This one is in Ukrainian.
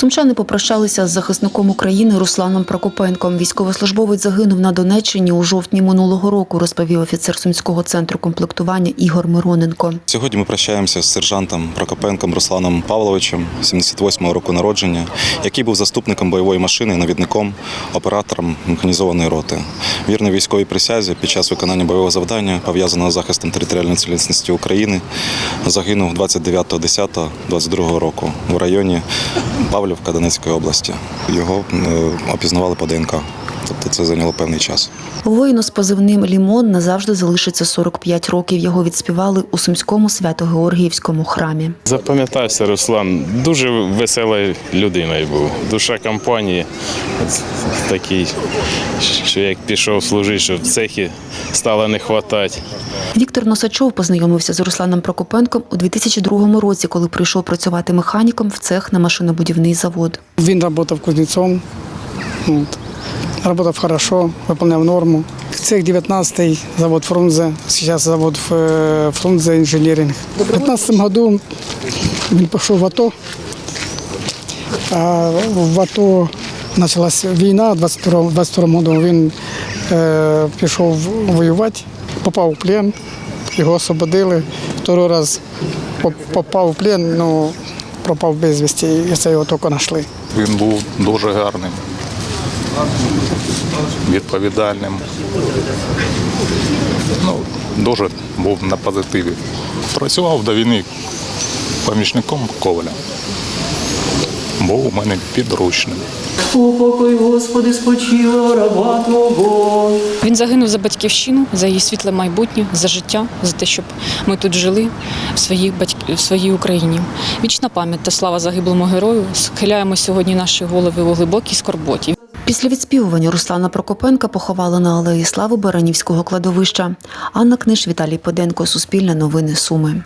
Сумчани попрощалися з захисником України Русланом Прокопенком. Військовослужбовець загинув на Донеччині у жовтні минулого року, розповів офіцер сумського центру комплектування Ігор Мироненко. Сьогодні ми прощаємося з сержантом Прокопенком Русланом Павловичем, 78-го року народження, який був заступником бойової машини, навідником, оператором механізованої роти. Вірний військовій присязі під час виконання бойового завдання, пов'язаного з захистом територіальної цілісності України, загинув 29.10.22 року в районі Павлівка Донецької області. Його е, опізнавали по ДНК. Тобто це зайняло певний час. Воїну з позивним Лімон назавжди залишиться 45 років. Його відспівали у сумському свято-Георгіївському храмі. Запам'ятався Руслан. Дуже веселою людиною був. Душа компанії такий, що як пішов служити, що в цехі стало не вистачати. Віктор Носачов познайомився з Русланом Прокопенком у 2002 році, коли прийшов працювати механіком в цех на машинобудівний завод. Він працював кузнецом. От. Работав хорошо, выполнял норму. Цех 19 завод Фрунзе, сейчас завод э, Фрунзе инженеринг. В 2015 году він пішов в АТО. А в АТО почалась війна, в 22 22 году він е, пішов воювати, попав у плен, його освободили. Второй раз попав в плен, ну, пропав безвісті, і це його тільки знайшли. Він був дуже гарним, відповідальним. Ну, дуже був на позитиві. Працював до війни помічником коваля. Був у мене підручним. Упокой, Господи, спочила раба Твого. Він загинув за батьківщину, за її світле майбутнє, за життя, за те, щоб ми тут жили в своїй батьк... в своїй Україні. Вічна пам'ять та слава загиблому герою. Схиляємо сьогодні наші голови у глибокій скорботі. Після відспівування Руслана Прокопенка поховали на алеї Слави Баранівського кладовища. Анна Книж, Віталій Поденко, Суспільне новини Суми.